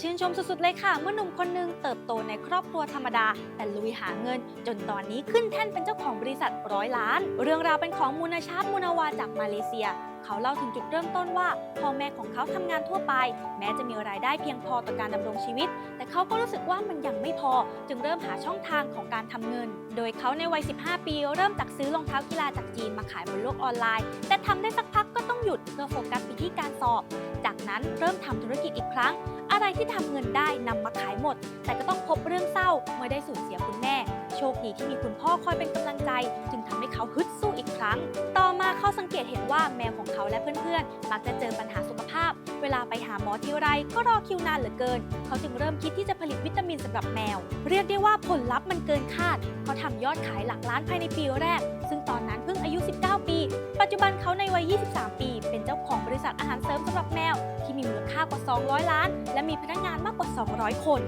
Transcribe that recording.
ชื่นชมสุดๆเลยค่ะ เมื่อหนุ่มคนหนึงเติบโตในครอบครัวธรรมดา แต่ลุยหาเงิน จนตอนนี้ขึ้นแท่นเป็นเจ้าของบริษัทร้อยล้าน เรื่องราวเป็นของมูนาชาบมูนาวาจากมาเลเซีย เขาเล่าถึงจุดเริ่มต้นว่าพ่อแม่ของเขาทำงานทั่วไป แม้จะมีรายได้เพียงพอต่อการดำรงชีวิต แต่เขาก็รู้สึกว่ามันยังไม่พอ จึงเริ่มหาช่องทางของการทำเงิน โดยเขาในวัย 15 ปี เริ่มจากซื้อรองเท้ากีฬาจากจีนมาขายบนโลกออนไลน์ แต่ทำได้สักพักก็ต้องหยุดเพื่อโฟกัสไปที่การสอบ จากนั้นเริ่มทำธุรกิจอีกครั้ง อะไรที่ทำเงินได้นำมาขายหมด แต่ก็ต้องพบเรื่องเศร้าเมื่อได้สูญเสียคุณแม่ โชคดีที่มีคุณพ่อคอยเป็นกำลังใจ จึงทำให้เขาฮึดสู้อีกครั้ง ต่อมาเขาสังเกตเห็นว่าแมวของเขาและเพื่อนๆ มักจะเจอปัญหาสุขภาพ เวลาไปหาหมอทีไรก็รอคิวนานเหลือเกิน เขาจึงเริ่มคิดที่จะผลิตวิตามินสำหรับแมว เรียกได้ว่าผลลัพธ์มันเกินคาด เขาทำยอดขายหลักล้านภายในปีแรก ซึ่งตอนนั้นเพิ่งอายุ ปัจจุบันเขาในวัย 23 ปี เป็นเจ้าของบริษัทอาหารเสริมสำหรับแมว ที่มีมูลค่ากว่า 200 ล้าน และมีพนักงานมากกว่า 200 คน